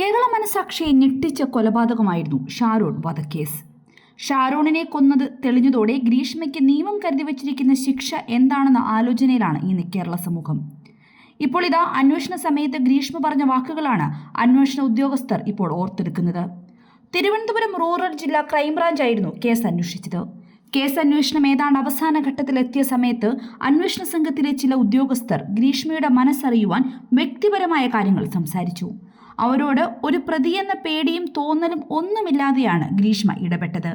കേരള മനസാക്ഷിയെ ഞെട്ടിച്ച കൊലപാതകമായിരുന്നു ഷാരോൺ വധക്കേസ്. ഷാരോണിനെ കൊന്നത് തെളിഞ്ഞതോടെ ഗ്രീഷ്മയ്ക്ക് നിയമം കരുതി വച്ചിരിക്കുന്ന ശിക്ഷ എന്താണെന്ന ആലോചനയിലാണ് ഇന്ന് കേരള സമൂഹം. ഇപ്പോൾ ഇതാ അന്വേഷണ സമയത്ത് ഗ്രീഷ്മ പറഞ്ഞ വാക്കുകളാണ് അന്വേഷണ ഉദ്യോഗസ്ഥർ ഇപ്പോൾ ഓർത്തെടുക്കുന്നത്. തിരുവനന്തപുരം റൂറൽ ജില്ലാ ക്രൈംബ്രാഞ്ച് ആയിരുന്നു കേസ് അന്വേഷിച്ചത്. കേസ് അന്വേഷണം ഏതാണ്ട് അവസാന ഘട്ടത്തിലെത്തിയ സമയത്ത് അന്വേഷണ സംഘത്തിലെ ചില ഉദ്യോഗസ്ഥർ ഗ്രീഷ്മയുടെ മനസ്സറിയുവാൻ വ്യക്തിപരമായ കാര്യങ്ങൾ സംസാരിച്ചു. അവരോട് ഒരു പ്രതിയെന്ന പേടിയും തോന്നലും ഒന്നുമില്ലാതെയാണ് ഗ്രീഷ്മ ഇടപെട്ടത്.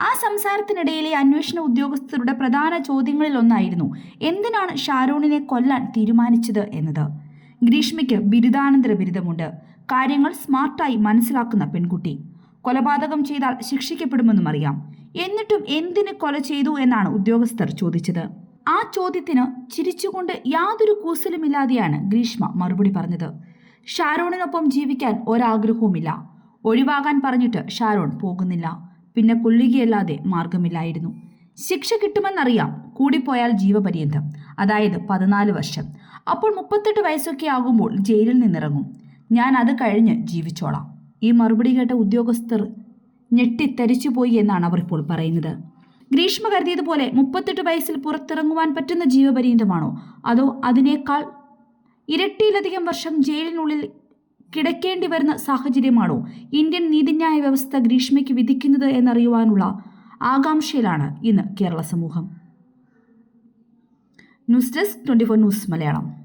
ആ സംസാരത്തിനിടയിലെ അന്വേഷണ ഉദ്യോഗസ്ഥരുടെ പ്രധാന ചോദ്യങ്ങളിൽ ഒന്നായിരുന്നു എന്തിനാണ് ഷാരോണിനെ കൊല്ലാൻ തീരുമാനിച്ചത് എന്നത്. ഗ്രീഷ്മയ്ക്ക് ബിരുദാനന്തര ബിരുദമുണ്ട്. കാര്യങ്ങൾ സ്മാർട്ടായി മനസ്സിലാക്കുന്ന പെൺകുട്ടി. കൊലപാതകം ചെയ്താൽ ശിക്ഷിക്കപ്പെടുമെന്നും അറിയാം. എന്നിട്ടും എന്തിന് കൊല ചെയ്തു എന്നാണ് ഉദ്യോഗസ്ഥർ ചോദിച്ചത്. ആ ചോദ്യത്തിന് ചിരിച്ചുകൊണ്ട് യാതൊരു കൂസലുമില്ലാതെയാണ് ഗ്രീഷ്മ മറുപടി പറഞ്ഞത്. ഷാരോണിനൊപ്പം ജീവിക്കാൻ ഒരാഗ്രഹവുമില്ല. ഒഴിവാകാൻ പറഞ്ഞിട്ട് ഷാരോൺ പോകുന്നില്ല. പിന്നെ കൊല്ലുകയല്ലാതെ മാർഗമില്ലായിരുന്നു ശിക്ഷ കിട്ടുമെന്നറിയാം. കൂടിപ്പോയാൽ ജീവപര്യന്തം. അതായത് പതിനാല് വർഷം. അപ്പോൾ മുപ്പത്തെട്ട് വയസ്സൊക്കെ ആകുമ്പോൾ ജയിലിൽ നിന്നിറങ്ങും. ഞാൻ അത് കഴിഞ്ഞ് ജീവിച്ചോളാം. ഈ മറുപടി കേട്ട ഉദ്യോഗസ്ഥർ ഞെട്ടിത്തരിച്ചുപോയി എന്നാണ് അവർ ഇപ്പോൾ പറയുന്നത്. ഗ്രീഷ്മ കരുതിയതുപോലെ മുപ്പത്തെട്ട് വയസ്സിൽ പുറത്തിറങ്ങുവാൻ പറ്റുന്ന ജീവപര്യന്തമാണോ? അതോ അതിനേക്കാൾ ഇരട്ടിയിലധികം വർഷം ജയിലിനുള്ളിൽ കിടക്കേണ്ടി വരുന്ന സാഹചര്യമാണോ ഇന്ത്യൻ നീതിന്യായ വ്യവസ്ഥ ഗ്രീഷ്മയ്ക്ക് വിധിക്കുന്നത് എന്നറിയുവാനുള്ള ആകാംക്ഷയിലാണ് ഇന്ന് കേരള സമൂഹം. News desk twenty four news Malayalam.